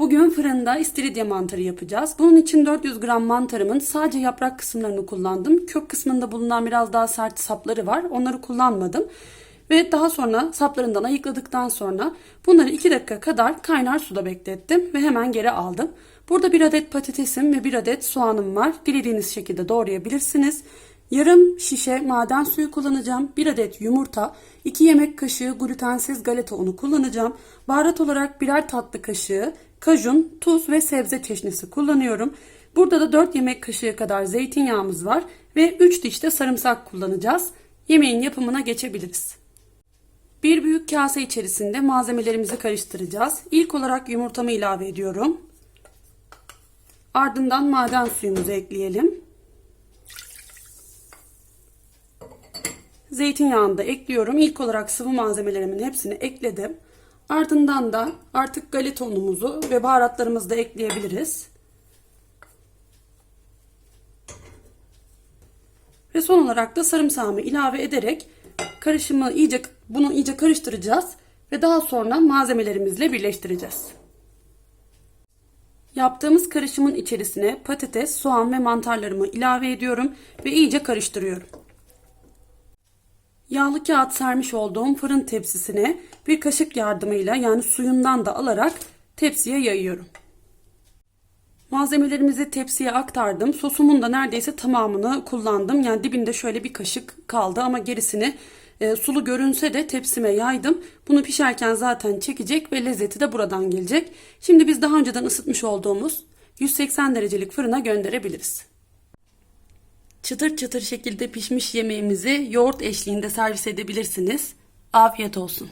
Bugün fırında istiridye mantarı yapacağız. Bunun için 400 gram mantarımın sadece yaprak kısımlarını kullandım. Kök kısmında bulunan biraz daha sert sapları var. Onları kullanmadım. Ve daha sonra saplarından ayıkladıktan sonra bunları 2 dakika kadar kaynar suda beklettim ve hemen geri aldım. Burada bir adet patatesim ve bir adet soğanım var. Dilediğiniz şekilde doğrayabilirsiniz. Yarım şişe maden suyu kullanacağım. 1 adet yumurta, 2 yemek kaşığı glutensiz galeta unu kullanacağım. Baharat olarak birer tatlı kaşığı kajun, tuz ve sebze çeşnisi kullanıyorum. Burada da 4 yemek kaşığı kadar zeytinyağımız var ve 3 diş de sarımsak kullanacağız. Yemeğin yapımına geçebiliriz. Bir büyük kase içerisinde malzemelerimizi karıştıracağız. İlk olarak yumurtamı ilave ediyorum. Ardından maden suyumuzu ekleyelim. Zeytinyağını da ekliyorum. İlk olarak sıvı malzemelerimin hepsini ekledim. Ardından da artık galeta unumuzu ve baharatlarımızı da ekleyebiliriz. Ve son olarak da sarımsağımı ilave ederek karışımı iyice bunu iyice karıştıracağız ve daha sonra malzemelerimizle birleştireceğiz. Yaptığımız karışımın içerisine patates, soğan ve mantarlarımı ilave ediyorum ve iyice karıştırıyorum. Yağlı kağıt sermiş olduğum fırın tepsisine bir kaşık yardımıyla yani suyundan da alarak tepsiye yayıyorum. Malzemelerimizi tepsiye aktardım. Sosumun da neredeyse tamamını kullandım. Yani dibinde şöyle bir kaşık kaldı ama gerisini e, sulu görünse de tepsime yaydım. Bunu pişerken zaten çekecek ve lezzeti de buradan gelecek. Şimdi biz daha önceden ısıtmış olduğumuz 180 derecelik fırına gönderebiliriz. Çıtır çıtır şekilde pişmiş yemeğimizi yoğurt eşliğinde servis edebilirsiniz. Afiyet olsun.